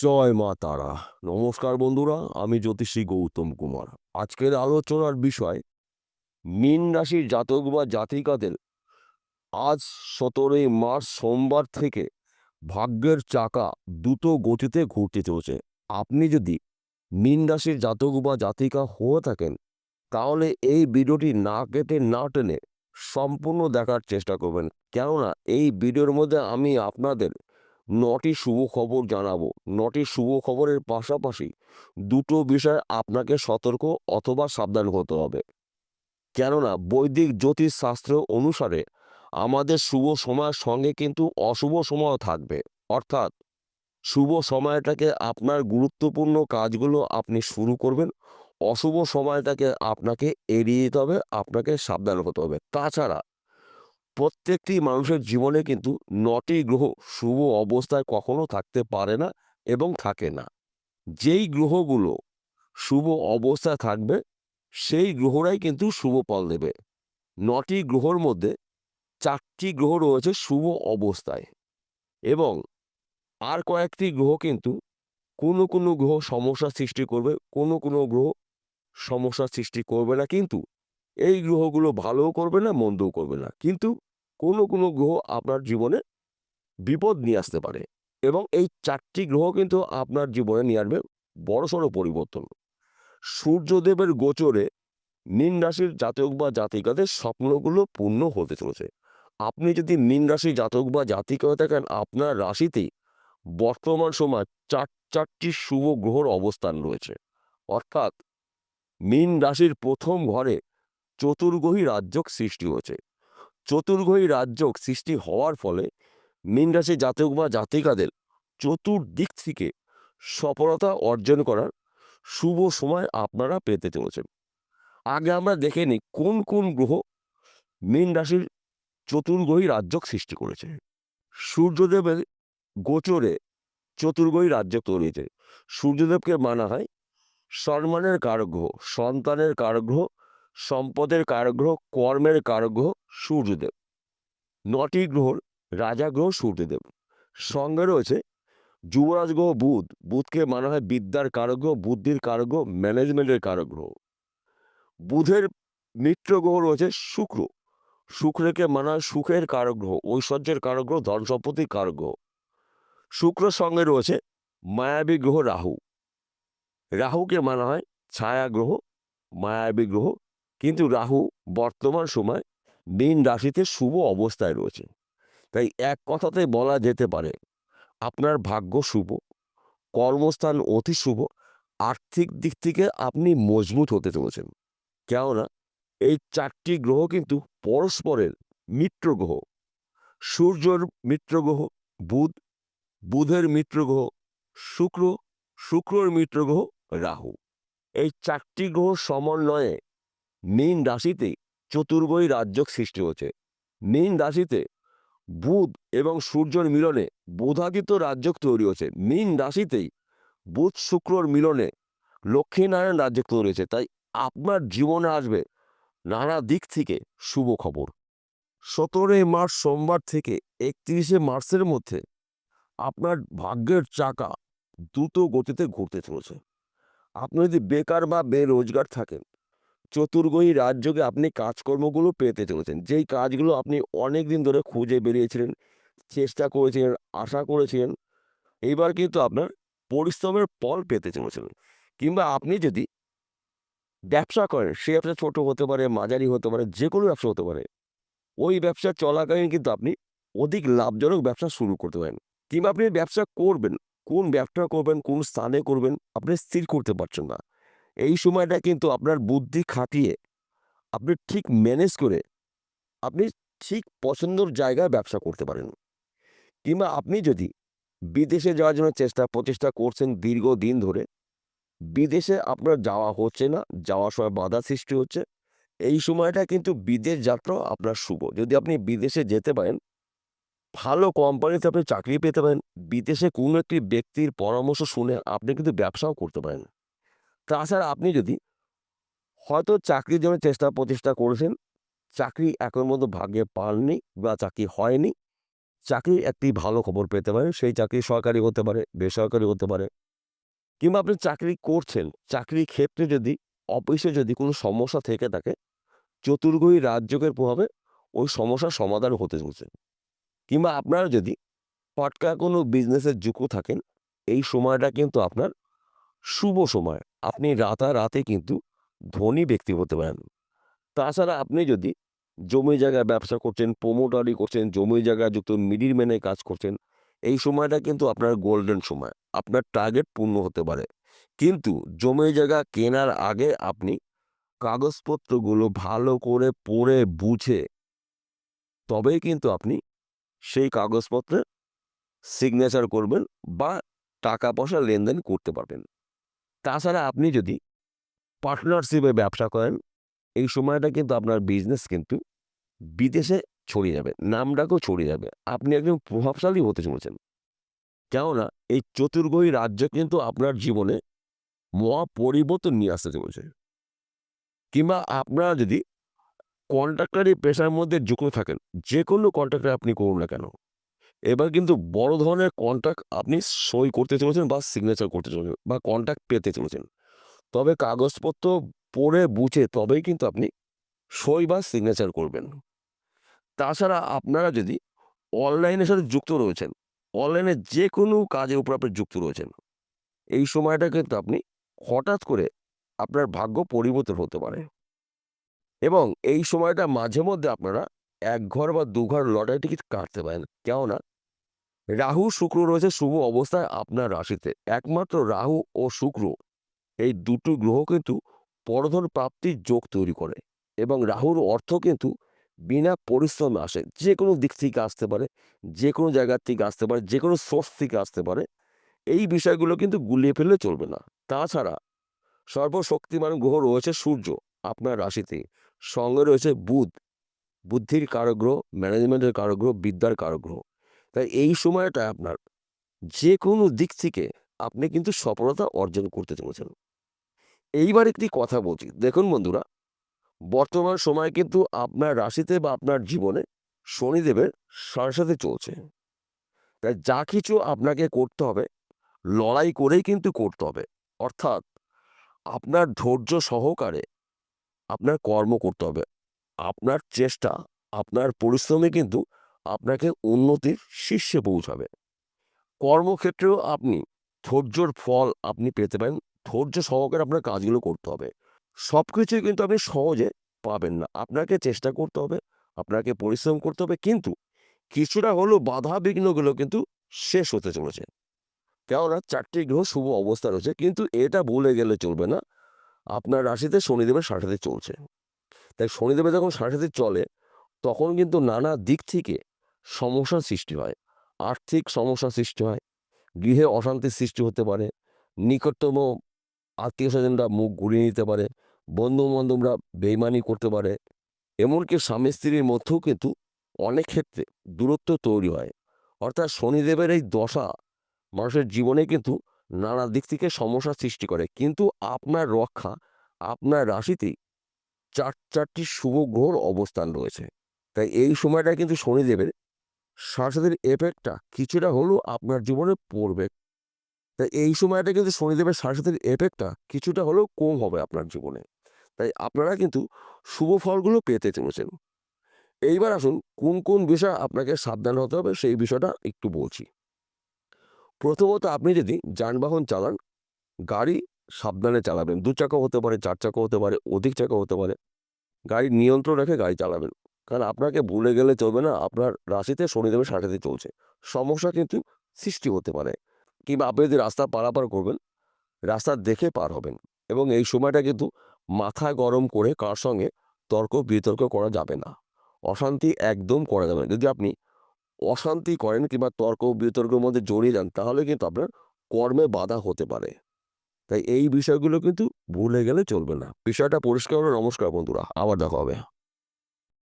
জয় মা তারা। নমস্কার বন্ধুরা, আমি জ্যোতিষী গৌতম কুমার। আজকের আলোচনার বিষয়, মীন রাশির জাতক বা জাতিকাদের আজ সতেরোই মার্চ সোমবার থেকে ভাগ্যের চাকা দ্রুত গতিতে ঘুরতে চলছে। আপনি যদি মীন রাশির জাতক বা জাতিকা হয়ে থাকেন, তাহলে এই ভিডিওটি না কেটে না টেনে সম্পূর্ণ দেখার চেষ্টা করবেন। কেননা, এই ভিডিওর মধ্যে আমি আপনাদের নটি শুভ খবর জানাব। নটি শুভ খবরের পাশাপাশি দুটো বিষয় আপনাকে সতর্ক অথবা সাবধান হতে হবে। কেননা বৈদিক জ্যোতিষ শাস্ত্র অনুসারে আমাদের শুভ সময়ের সঙ্গে কিন্তু অশুভ সময়ও থাকবে। অর্থাৎ শুভ সময়টাকে আপনার গুরুত্বপূর্ণ কাজগুলো আপনি শুরু করবেন। অশুভ সময়টাকে আপনাকে এড়িয়ে যেতে হবে, আপনাকে সাবধান হতে হবে। তাছাড়া প্রত্যেকটি মানুষের জীবনে কিন্তু নটি গ্রহ শুভ অবস্থায় কখনো থাকতে পারে না এবং থাকে না। যেই গ্রহগুলো শুভ অবস্থায় থাকবে, সেই গ্রহরাই কিন্তু শুভ ফল দেবে। নটি গ্রহর মধ্যে চারটি গ্রহ রয়েছে শুভ অবস্থায় এবং আর কয়েকটি গ্রহ কিন্তু কোনো কোনো গ্রহ সমস্যা সৃষ্টি করবে, কোনো কোনো গ্রহ সমস্যা সৃষ্টি করবে না। কিন্তু এই গ্রহগুলো ভালোও করবে না, মন্দও করবে না। কিন্তু কোনো কোনো গ্রহ আপনার জীবনে বিপদ নিয়ে আসতে পারে এবং এই চারটি গ্রহ কিন্তু আপনার জীবনে নিয়ে আসবে বড়সড় পরিবর্তন। সূর্যদেবের গোচরে মীন রাশির জাতক বা জাতিকাদের স্বপ্নগুলো পূর্ণ হতে চলেছে। আপনি যদি মীন রাশির জাতক বা জাতিকা থাকেন, আপনার রাশিতেই বর্তমান সময় চার, চারটি শুভ গ্রহর অবস্থান রয়েছে। অর্থাৎ মীন রাশির প্রথম ঘরে চতুর্গ্রহী রাজ্যক সৃষ্টি হয়েছে। চতুর্গ্রহী রাজ্যক সৃষ্টি হওয়ার ফলে মীন রাশি জাতক বা জাতিকাদের চতুর্দিক থেকে সফলতা অর্জন করার শুভ সময় আপনারা পেতে চলেছেন। আগে আমরা দেখে নিই কোন কোন গ্রহ মীন রাশির চতুর্গ্রহী রাজ্যক সৃষ্টি করেছে। সূর্যদেবের গোচরে চতুর্গ্রহী রাজ্য তৈরি হয়েছে। সূর্যদেবকে মানা হয় সম্মানের কারগ্রহ, সন্তানের কারগ্রহ সম্পদের কারগ্রহ কর্মের কারগ্রহ সূর্যদেব। নটি গ্রহর রাজা গ্রহ সূর্যদেব। সঙ্গে রয়েছে যুবরাজ গ্রহ বুধ। বুধকে মানা হয় বিদ্যার কারগ্রহ বুদ্ধির কারগ্রহ ম্যানেজমেন্টের কারগ্রহ বুধের মিত্র গ্রহ রয়েছে শুক্র। শুক্রকে মানা হয় সুখের কারগ্রহ ঐশ্বর্যের কারগ্রহ ধন সম্পত্তির কারগ্রহ শুক্র সঙ্গে রয়েছে মায়াবী গ্রহ রাহু। রাহুকে মানা হয় ছায়া গ্রহ, মায়াবী গ্রহ কিন্তু রাহু বর্তমান সময় মীন রাশিতে শুভ অবস্থায় রয়েছে। তাই এক কথাতে বলা যেতে পারে, আপনার ভাগ্য শুভ, কর্মস্থান অতি শুভ, আর্থিক দিক থেকে আপনি মজবুত হতে চলেছেন। কেননা, এই চারটি গ্রহ কিন্তু পরস্পরের মিত্র গ্রহ। সূর্যর মিত্র গ্রহ, বুধ, বুধের মিত্র গ্রহ, শুক্র, শুক্রর মিত্র গ্রহ রাহু। এই চারটি গ্রহ সমন্বয়ে মীন রাশিতে চতুর্বই রাজ্যক সৃষ্টি হচ্ছে মীন রাশিতে বুধ এবং সূর্যর মিলনে বোধাদিত্য রাজ্যক তৈরি হচ্ছে মীন রাশিতেই বুধ শুক্রর মিলনে লক্ষ্মীনারায়ণ রাজ্যক তৈরি হয়েছে। তাই আপনার জীবনে আসবে নানা দিক থেকে শুভ খবর। সতেরোই মার্চ সোমবার থেকে একত্রিশে মার্চের মধ্যে আপনার ভাগ্যের চাকা দ্রুত গতিতে ঘুরতে চলেছে। আপনি যদি বেকার বা বেরোজগার থাকেন চতুর্গ্রহী রাজ্যকে আপনি কাজকর্মগুলো পেতে চলেছেন। যেই কাজগুলো আপনি অনেক দিন ধরে খুঁজে বেরিয়েছিলেন, চেষ্টা করেছিলেন, আশা করেছিলেন, এইবার কিন্তু আপনার পরিশ্রমের ফল পেতে চলেছেন। কিংবা আপনি যদি ব্যবসা করেন, সে ব্যবসা ছোট হতে পারে, মাঝারি হতে পারে যে কোনো ব্যবসা হতে পারে, ওই ব্যবসা চলাকালীন কিন্তু আপনি অধিক লাভজনক ব্যবসা শুরু করতে পারেন। কিংবা আপনি ব্যবসা করবেন, কোন ব্যবসা করবেন, কোন স্থানে করবেন, আপনি স্থির করতে পারছেন না। এই সময়টা কিন্তু আপনার বুদ্ধি খাটিয়ে আপনি ঠিক ম্যানেজ করে আপনি ঠিক পছন্দর জায়গায় ব্যবসা করতে পারেন। কিংবা আপনি যদি বিদেশে যাওয়ার জন্য চেষ্টা, প্রচেষ্টা করছেন দীর্ঘদিন ধরে, বিদেশে আপনার যাওয়া হচ্ছে না, যাওয়ার সময় বাধা সৃষ্টি হচ্ছে, এই সময়টা কিন্তু বিদেশ যাত্রা আপনার শুভ। যদি আপনি বিদেশে যেতে পারেন, ভালো কোম্পানিতে আপনি চাকরি পেতে পারেন, বিদেশে কোনো একটি ব্যক্তির পরামর্শ শুনে আপনি কিন্তু ব্যবসাও করতে পারেন। তাছাড়া আপনি যদি হয়তো চাকরির জন্য চেষ্টা প্রচেষ্টা করেছেন, চাকরি এখন মতো ভাগ্যে পাননি বা চাকরি হয়নি চাকরি একটি ভালো খবর পেতে পারেন, সেই চাকরি সরকারি হতে পারে, বেসরকারি হতে পারে, কিংবা আপনি চাকরি করছেন, চাকরির ক্ষেত্রে যদি, অফিসে যদি কোনো সমস্যা থেকে থাকে চতুর্গ্রহী রাজযোগের প্রভাবে ওই সমস্যার সমাধান হতে চলছে। কিংবা আপনারা যদি পটকা কোনো বিজনেসের যুক্ত থাকেন, এই সময়টা কিন্তু আপনার শুভ সময়। আপনি রাতারাতে কিন্তু ধনী ব্যক্তি হতে পারেন। তাছাড়া আপনি যদি জমি জায়গায় ব্যবসা করছেন প্রোমোটারি করছেন, জমি জায়গায় যুক্ত মিডিল ম্যানে কাজ করছেন, এই সময়টা কিন্তু আপনার গোল্ডেন সময়। আপনার টার্গেট পূর্ণ হতে পারে। কিন্তু জমি জায়গা কেনার আগে আপনি কাগজপত্রগুলো ভালো করে পড়ে বুঝে তবেই কিন্তু আপনি সেই কাগজপত্রে সিগনেচার করবেন বা টাকা পয়সা লেনদেন করতে পারবেন। তাছাড়া আপনি যদি পার্টনারশিপে ব্যবসা করেন, এই সময়টা কিন্তু আপনার বিজনেস কিন্তু বিদেশে ছড়িয়ে যাবে নামডাকও ছড়িয়ে যাবে। আপনি একজন প্রভাবশালী হতে চলেছেন। কেননা এই চতুর্গ্রহী রাজ্য কিন্তু আপনার জীবনে মহা পরিবর্তন নিয়ে আসতে চলেছে। কিংবা আপনারা যদি কন্ট্রাক্টারি পেশার মধ্যে যুক্ত থাকেন যে কোনো কন্ট্রাক্টর আপনি করুন না কেন এবার কিন্তু বড় ধরনের কন্ট্রাক্ট আপনি সই করতে চলেছেন বা সিগনেচার করতে চলেছেন বা কন্ট্রাক্ট পেতে চলেছেন। তবে কাগজপত্র পড়ে বুঝে তবেই কিন্তু আপনি সই বা সিগনেচার করবেন। তাছাড়া আপনারা যদি অনলাইনের সাথে যুক্ত রয়েছেন অনলাইনে যে কোনো কাজের উপর আপনি যুক্ত রয়েছেন, এই সময়টা কিন্তু আপনি হঠাৎ করে আপনার ভাগ্য পরিবর্তন হতে পারে। এবং এই সময়টা মাঝে মধ্যে আপনারা এক ঘর বা দু ঘর লটারি টিকিট কাটতে পারেন। কেননা রাহু, শুক্র রয়েছে শুভ অবস্থায় আপনার রাশিতে। একমাত্র রাহু ও শুক্র এই দুটো গ্রহ কিন্তু পরধন প্রাপ্তির যোগ তৈরি করে এবং রাহুর অর্থ কিন্তু বিনা পরিশ্রমে আসে। যে কোনো দিক থেকে আসতে পারে যে কোনো জায়গার থেকে আসতে পারে যে কোনো সোর্স থেকে আসতে পারে, এই বিষয়গুলো কিন্তু গুলিয়ে ফেললে চলবে না। তাছাড়া সর্বশক্তিমান গ্রহ রয়েছে সূর্য আপনার রাশিতে। সঙ্গে রয়েছে বুধ, বুদ্ধির কারগ্রহ ম্যানেজমেন্টের কারগ্রহ, বিদ্যার কারগ্রহ। তাই এই সময়টা আপনার যে কোনো দিক থেকে আপনি কিন্তু সফলতা অর্জন করতে চলেছেন। এইবার একটি কথা বলছি। দেখুন বন্ধুরা, বর্তমান সময় কিন্তু আপনার রাশিতে বা আপনার জীবনে শনিদেবের সাথে চলছে। তাই যা কিছু আপনাকে করতে হবে, লড়াই করেই কিন্তু করতে হবে। অর্থাৎ আপনার ধৈর্য সহকারে আপনার কর্ম করতে হবে। আপনার চেষ্টা, আপনার পরিশ্রমে কিন্তু আপনাকে উন্নতির শীর্ষে পৌঁছাবে। কর্মক্ষেত্রেও আপনি ধৈর্যর ফল আপনি পেতে পারেন। ধৈর্য সহকারে আপনার কাজগুলো করতে হবে। সব কিছুই কিন্তু আপনি সহজে পাবেন না। আপনাকে চেষ্টা করতে হবে, আপনাকে পরিশ্রম করতে হবে, কিন্তু কিছুটা হলেও বাধা বিঘ্নগুলো কিন্তু শেষ হতে চলেছে। কেননা চারটি গ্রহ শুভ অবস্থা রয়েছে, কিন্তু এটা বলে গেলে চলবে না। আপনার রাশিতে শনিদেবের সাথে চলছে। তাই শনিদেবের যখন সাথে চলে, তখন কিন্তু নানা দিক থেকে সমস্যার সৃষ্টি হয়। আর্থিক সমস্যার সৃষ্টি হয়। গৃহে অশান্তির সৃষ্টি হতে পারে। নিকটতম আত্মীয় স্বজনরা মুখ ঘুরিয়ে নিতে পারে। বন্ধু বান্ধবরা বেইমানি করতে পারে। এমনকি স্বামী স্ত্রীর মধ্যেও কিন্তু অনেক ক্ষেত্রে দূরত্ব তৈরি হয়। অর্থাৎ শনিদেবের এই দশা মানুষের জীবনে কিন্তু নানা দিক থেকে সমস্যার সৃষ্টি করে। কিন্তু আপনার রক্ষা, আপনার রাশিতেই চার চারটি শুভ গ্রহর অবস্থান রয়েছে। তাই এই সময়টা কিন্তু শনিদেবের সাথে এফেক্টটা কিছুটা হলেও আপনার জীবনে পড়বে। তাই এই সময়টা কিন্তু শনিদেবের সাথে এফেক্টটা কিছুটা হলেও কম হবে আপনার জীবনে। তাই আপনারা কিন্তু শুভ ফলগুলো পেতে চলেছেন। এইবার আসুন কোন কোন বিষয় আপনাকে সাবধান হতে হবে সেই বিষয়টা একটু বলছি। প্রথমত আপনি যদি যানবাহন চালান, গাড়ি সাবধানে চালাবেন। দু চাকা হতে পারে, চার চাকা হতে পারে, অধিক চাকা হতে পারে। গাড়ির নিয়ন্ত্রণ রেখে গাড়ি চালাবেন। কারণ আপনাকে ভুলে গেলে চলবে না, আপনার রাশিতে শনিদেবের সাথে চলছে। সমস্যা কিন্তু সৃষ্টি হতে পারে। কিংবা আপনি যদি রাস্তা পারাপার করবেন, রাস্তা দেখে পার হবেন এবং এই সময়টা কিন্তু মাথা গরম করে কার সঙ্গে তর্ক বিতর্ক করা যাবে না। অশান্তি একদম করা যাবে না। যদি আপনি অশান্তি করেন কিংবা তর্ক বিতর্কের মধ্যে জড়িয়ে যান, তাহলে কিন্তু আপনার কর্মে বাধা হতে পারে। তাই এই বিষয়গুলো কিন্তু ভুলে গেলে চলবে না। বিষয়টা পরিষ্কার নমস্কার বন্ধুরা। আবার দেখা হবে।